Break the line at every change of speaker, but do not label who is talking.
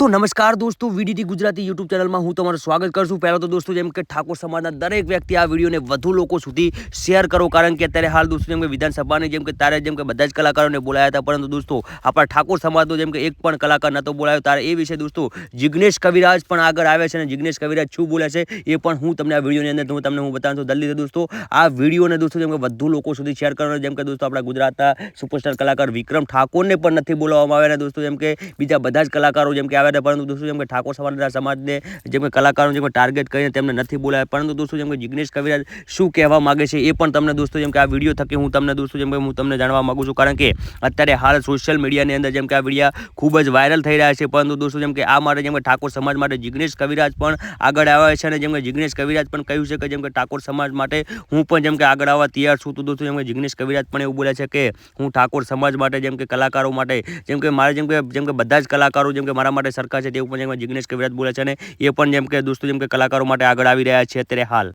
તો નમસ્કાર દોસ્તો વીડીટી ગુજરાતી યુટ્યુબ ચેનલમાં હું તમારું સ્વાગત કરું છું પહેલાં તો દોસ્તો જેમ કે ઠાકોર સમાજના દરેક વ્યક્તિ આ વિડીયોને વધુ લોકો સુધી શેર કરો કારણ કે અત્યારે હાલ દોસ્તો જેમ કે વિધાનસભાની જેમ કે તારે જેમ કે બધા જ કલાકારોને બોલાયા હતા પરંતુ દોસ્તો આપણા ઠાકોર સમાજનો જેમ કે એક પણ કલાકાર નહોતો બોલાયો તારે એ વિશે દોસ્તો જિગ્નેશ કવિરાજ પણ આગળ આવે છે અને જિગ્નેશ કવિરાજ શું બોલે છે એ પણ હું તમને આ વિડીયોની અંદર હું તમને હું બતાવું છું જલ્દીથી દોસ્તો આ વિડીયોને દોસ્તો જેમ કે વધુ લોકો સુધી શેર કરવાનો જેમ કે દોસ્તો આપણા ગુજરાતના સુપરસ્ટાર કલાકાર વિક્રમ ઠાકોરને પણ નથી બોલાવવામાં આવ્યા અને દોસ્તો જેમ કે બીજા બધા જ કલાકારો જેમ કે આવ્યા હતા પરંતુ દોસ્તો જેમ કે ઠાકોર સમાજના સમાજને જેમ કે કલાકારો જેમ કે ટાર્ગેટ કરીને તેમને નથી બોલાવ્યા પરંતુ દોસ્તો જેમ કે જિગ્નેશ કવિરાજ શું કહેવા માગે છે એ પણ તમને દોસ્તો જેમ કે આ વીડિયો થકી હું તમને દોસ્તો જેમ કે હું તમને જાણવા માગું છું કારણ કે અત્યારે હાલ સોશિયલ મીડિયાની અંદર જેમ કે આ વિડીયા ખૂબ જ વાયરલ થઈ રહ્યા છે પરંતુ દોસ્તો જેમ કે આ માટે જેમ કે ઠાકોર સમાજ માટે જિગ્નેશ કવિરાજ પણ આગળ આવ્યા છે અને જેમ કે જિગ્નેશ કવિરાજ પણ કહ્યું છે કે જેમ કે ઠાકોર સમાજ માટે હું પણ જેમ કે આગળ આવવા તૈયાર છું તો દોસ્તો જેમ કે જિગ્નેશ કવિરાજ પણ એવું બોલે છે કે હું ઠાકોર સમાજ માટે જેમ કે કલાકારો માટે જેમ કે મારે જેમ કે જેમ કે બધા જ કલાકારો જેમ કે મારા માટે સરખા છે જેમ કે જિગ્નેશ કવિરાજ બોલે છે અને એ પણ જેમ કે દોસ્તો જેમ કે કલાકારો માટે આગળ આવી રહ્યા છે અત્યારે હાલ.